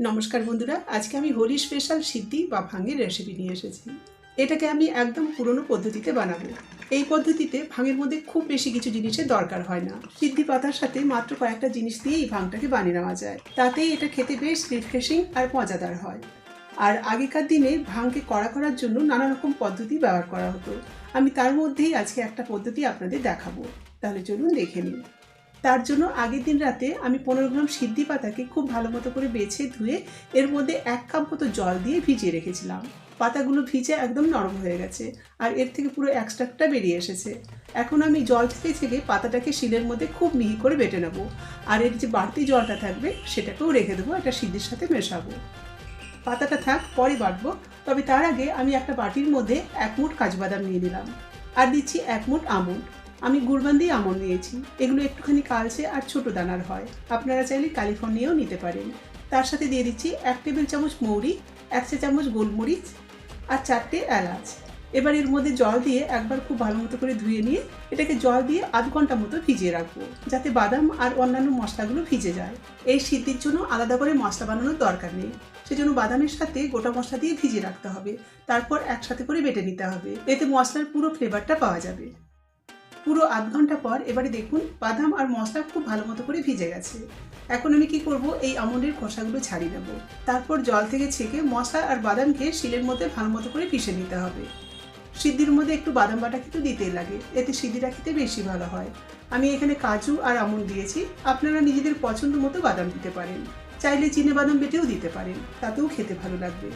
নমস্কার বন্ধুরা, আজকে আমি হোলি স্পেশাল সিদ্ধি বা ভাঙের রেসিপি নিয়ে এসেছি। এটাকে আমি একদম পুরনো পদ্ধতিতে বানাবো। এই পদ্ধতিতে ভাঙের মধ্যে খুব বেশি কিছু জিনিসের দরকার হয় না। সিদ্ধি পাতার সাথে মাত্র কয়েকটা জিনিস দিয়ে এই ভাঙটাকে বানিয়ে নেওয়া যায়। তাতেই এটা খেতে বেশ রিফ্রেশিং আর মজাদার হয়। আর আগেকার দিনে ভাঙকে কড়া করার জন্য নানা রকম পদ্ধতি ব্যবহার করা হতো। আমি তার মধ্যেই আজকে একটা পদ্ধতি আপনাদের দেখাবো। তাহলে চলুন দেখে নিন তার জন্য আগের দিন রাতে আমি পনেরো গ্রাম সিদ্ধি পাতাকে খুব ভালো মতো করে বেছে ধুয়ে এর মধ্যে এক কাপ মতো জল দিয়ে ভিজিয়ে রেখেছিলাম। পাতাগুলো ভিজে একদম নরম হয়ে গেছে আর এর থেকে পুরো এক্সট্রাক্টটা বেরিয়ে এসেছে। এখন আমি জল থেকে থেকে পাতাটাকে শিলের মধ্যে খুব মিহি করে বেটে নেব আর এর যে বাড়তি জলটা থাকবে সেটাকেও রেখে দেবো এটা সিদ্ধির সাথে মেশাবো। পাতাটা থাক, পরে বাটবো, তবে তার আগে আমি একটা বাটির মধ্যে এক মুঠ কাজবাদাম নিয়ে নিলাম। আর দিচ্ছি এক মুঠ আমন্ড। আমি গুড়বান্দি আমন্ড নিয়েছি। এগুলো একটুখানি কালচে আর ছোট দানার হয়। আপনারা চাইলে ক্যালিফোর্নিয়াও নিতে পারেন। তার সাথে দিয়ে দিচ্ছি এক টেবিল চামচ মৌরি, এক চা চামচ গোলমরিচ আর চারটে এলাচ। এবার এর মধ্যে জল দিয়ে একবার খুব ভালো মতো করে ধুয়ে নিয়ে এটাকে জল দিয়ে আধ ঘণ্টা মতো ভিজিয়ে রাখব, যাতে বাদাম আর অন্যান্য মশলাগুলো ভিজে যায়। এই সিদ্ধির জন্য আলাদা করে মশলা বানানোর দরকার নেই। সেজন্য বাদামের সাথে গোটা মশলা দিয়ে ভিজিয়ে রাখতে হবে। তারপর একসাথে করে বেটে নিতে হবে। এতে মশলার পুরো ফ্লেভারটা পাওয়া যাবে। পুরো আধ ঘণ্টা পর এবারে দেখুন বাদাম আর মশলা খুব ভালো মতো করে ভিজে গেছে। এখন আমি কি করব? এই আমন্ডের খোসাগুলো ছাড়িয়ে নেব। তারপর জল থেকে ছেঁকে মশলা আর বাদামকে শিলের মধ্যে ভালো মতো করে পিষে নিতে হবে। সিদ্ধির মধ্যে একটু বাদাম বাটা কিন্তু দিতেই লাগে, এতে সিদ্ধিটা খেতে বেশি ভালো হয়। আমি এখানে কাজু আর আমন্ড দিয়েছি, আপনারা নিজেদের পছন্দ মতো বাদাম দিতে পারেন। চাইলে চিনে বাদাম বেটেও দিতে পারেন, তাতেও খেতে ভালো লাগবে।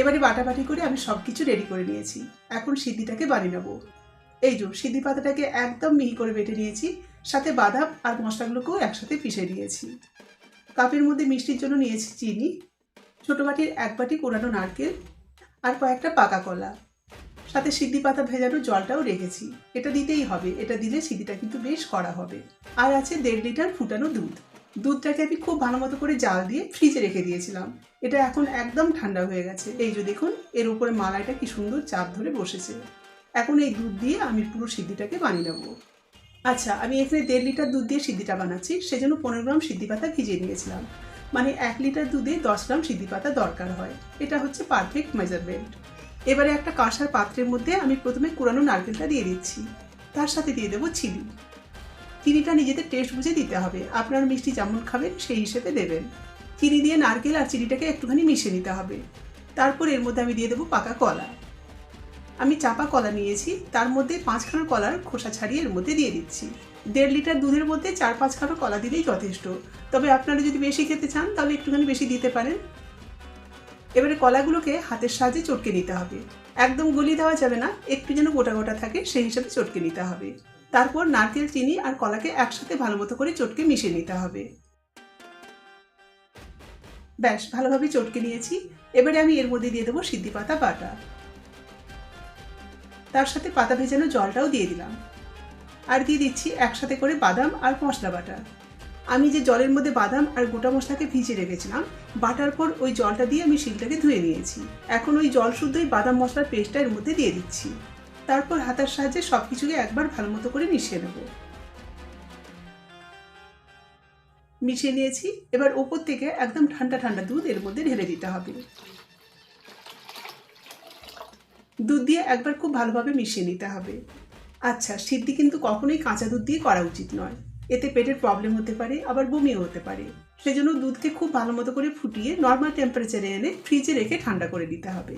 এবারে বাটাবাটি করে আমি সব কিছু রেডি করে নিয়েছি। এখন সিদ্ধিটাকে বানিয়ে নেব। এই যে, সিদ্ধি পাতাটাকে একদম মিহি করে বেটে নিয়েছি, সাথে বাদাম আর মশলাগুলোকেও একসাথে পিষে নিয়েছি। কাপের মধ্যে মিষ্টির জন্য নিয়েছি চিনি, ছোটো বাটির এক বাটি কোরানো নারকেল আর কয়েকটা পাকা কলা। সাথে সিদ্ধি পাতা ভেজানো জলটাও রেখেছি। এটা দিতেই হবে, এটা দিলে সিদ্ধিটা কিন্তু বেশ করা হবে। আর আছে দেড় লিটার ফুটানো দুধ। দুধটাকে আমি খুব ভালো মতো করে জাল দিয়ে ফ্রিজে রেখে দিয়েছিলাম। এটা এখন একদম ঠান্ডা হয়ে গেছে। এই যে দেখুন, এর উপরে মালাইটা কি সুন্দর চাপ ধরে বসেছে। এখন এই দুধ দিয়ে আমি পুরো সিদ্ধিটাকে বানিয়ে নেব। আচ্ছা আমি এখানে দেড় লিটার দুধ দিয়ে সিদ্ধিটা বানাচ্ছি। সেজন্য পনেরো গ্রাম সিদ্ধি পাতা ভিজিয়ে নিয়েছিলাম। মানে এক লিটার দুধে দশ গ্রাম সিদ্ধি পাতা দরকার হয়। এটা হচ্ছে পারফেক্ট মেজারমেন্ট। এবারে একটা কাঁসার পাত্রের মধ্যে আমি প্রথমে কুড়ানো নারকেলটা দিয়ে দিচ্ছি। তার সাথে দিয়ে দেবো চিনি। চিনিটা নিজেদের টেস্ট বুঝে দিতে হবে। আপনার মিষ্টি যেমন খাবেন, সেই হিসেবে দেবেন। চিনি দিয়ে নারকেল আর চিনিটাকে একটুখানি মিশিয়ে নিতে হবে। তারপর এর মধ্যে আমি দিয়ে দেবো পাকা কলা। আমি চাপা কলা নিয়েছি, তার মধ্যে পাঁচখানা কলার খোসা ছাড়িয়ে এর মধ্যে দিয়ে দিচ্ছি। দেড় লিটার দুধের মধ্যে চার পাঁচখানা কলা দিলেই যথেষ্ট। তবে আপনারা যদি বেশি খেতে চান, তাহলে একটুখানি বেশি দিতে পারেন। এবারে কলাগুলোকে হাতের সাহায্যে চটকে নিতে হবে। একদম গলিয়ে দেওয়া যাবে না, একটু যেন গোটা গোটা থাকে, সেই হিসাবে চটকে নিতে হবে। তারপর নারকেল, চিনি আর কলাকে একসাথে ভালো মতো করে চটকে মিশিয়ে নিতে হবে। ব্যাস, ভালোভাবে চটকে নিয়েছি। এবারে আমি এর মধ্যে দিয়ে দেবো সিদ্ধি পাতা বাটা। তার সাথে পাতা ভেজানো জলটাও দিয়ে দিলাম। আর দিয়ে দিচ্ছি একসাথে করে বাদাম আর মশলা বাটা। আমি যে জলের মধ্যে বাদাম আর গোটা মশলাকে ভিজিয়ে রেখেছিলাম, বাটার পর ওই জলটা দিয়ে আমি শিলটাকে ধুয়ে নিয়েছি। এখন ওই জল শুদ্ধই বাদাম মশলার পেস্টটা এর মধ্যে দিয়ে দিচ্ছি। তারপর হাতার সাহায্যে সব কিছুকে একবার ভালো মতো করে মিশিয়ে নেব। মিশিয়ে নিয়েছি। এবার ওপর থেকে একদম ঠান্ডা ঠান্ডা দুধ এর মধ্যে ঢেলে দিতে হবে। দুধ দিয়ে একবার খুব ভালোভাবে মিশিয়ে নিতে হবে। আচ্ছা সিদ্ধি কিন্তু কখনোই কাঁচা দুধ দিয়ে করা উচিত নয়। এতে পেটের প্রবলেম হতে পারে, আবার বমিও হতে পারে। সেজন্য দুধকে খুব ভালো মতো করে ফুটিয়ে নর্মাল টেম্পারেচারে এনে ফ্রিজে রেখে ঠান্ডা করে দিতে হবে।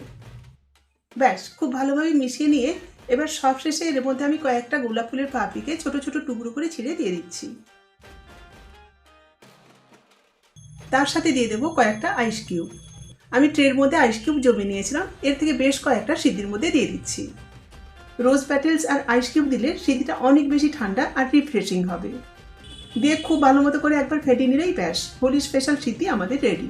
ব্যাস, খুব ভালোভাবে মিশিয়ে নিয়ে এবার সবশেষে এর মধ্যে আমি কয়েকটা গোলাপ ফুলের পাপড়িকে ছোট ছোট টুকরো করে ছিঁড়ে দিয়ে দিচ্ছি। তার সাথে দিয়ে দেবো কয়েকটা আইস কিউব আমি ট্রের মধ্যে আইস কিউব জমে নিয়েছিলাম, এর থেকে বেশ কয়েকটা সিদ্ধির মধ্যে দিয়ে দিচ্ছি। রোজ প্যাটেলস আর আইস কিউব দিলে সিদ্ধিটা অনেক বেশি ঠান্ডা আর রিফ্রেশিং হবে। দিয়ে খুব ভালো মতো করে একবার ফেটে নিলেই ব্যাস, হোলি স্পেশাল সিদ্ধি আমাদের রেডি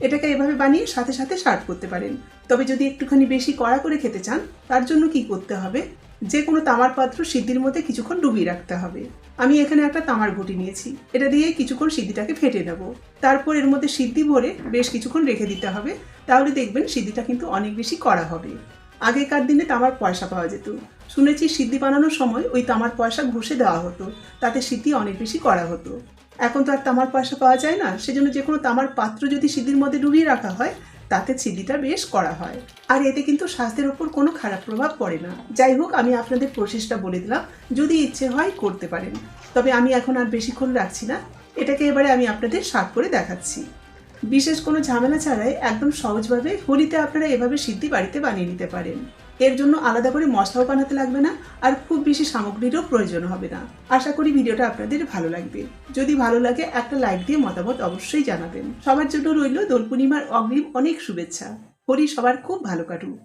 এটাকে এভাবে বানিয়ে সাথে সাথে সার্ভ করতে পারেন। তবে যদি একটুখানি বেশি কড়া করে খেতে চান, তার জন্য কি করতে হবে? যে কোনো তামার পাত্র সিদ্ধির মধ্যে কিছুক্ষণ ডুবিয়ে রাখতে হবে। আমি এখানে একটা তামার ঘটি নিয়েছি। এটা দিয়ে কিছুক্ষণ সিদ্ধিটাকে ফেটে নেব। তারপর এর মধ্যে সিদ্ধি ভরে বেশ কিছুক্ষণ রেখে দিতে হবে। তাহলে দেখবেন সিদ্ধিটা কিন্তু অনেক বেশি কড়া হবে। আগেকার দিনে তামার পয়সা পাওয়া যেত। শুনেছি সিদ্ধি বানানোর সময় ওই তামার পয়সা ঘষে দেওয়া হতো। তাতে সিদ্ধি অনেক বেশি করা হতো। এখন তো আর তামার পয়সা পাওয়া যায় না, সেজন্য যে কোনো তামার পাত্র যদি সিদ্ধির মধ্যে ডুবিয়ে রাখা হয়, তাতে সিদ্ধিটা বেশ করা হয়। আর এতে কিন্তু স্বাস্থ্যের ওপর কোনো খারাপ প্রভাব পড়ে না। যাই হোক, আমি আপনাদের প্রসেসটা বলে দিলাম, যদি ইচ্ছে হয় করতে পারেন। তবে আমি এখন আর বেশিক্ষণ রাখছি না, এটাকে এবারে আমি আপনাদের সাফ করে দেখাচ্ছি। বিশেষ কোনো ঝামেলা ছাড়াই একদম সহজভাবে হোলিতে আপনারা এভাবে সিদ্ধি বাড়িতে বানিয়ে নিতে পারেন। এর জন্য আলাদা করে মশলাও বানাতে লাগবে না, আর খুব বেশি সামগ্রীরও প্রয়োজন হবে না। আশা করি ভিডিওটা আপনাদের ভালো লাগবে। যদি ভালো লাগে, একটা লাইক দিয়ে মতামত অবশ্যই জানাবেন। সবার জন্য রইল দোল পূর্ণিমার অগ্রিম অনেক শুভেচ্ছা। হরি সবার খুব ভালো কাটুক।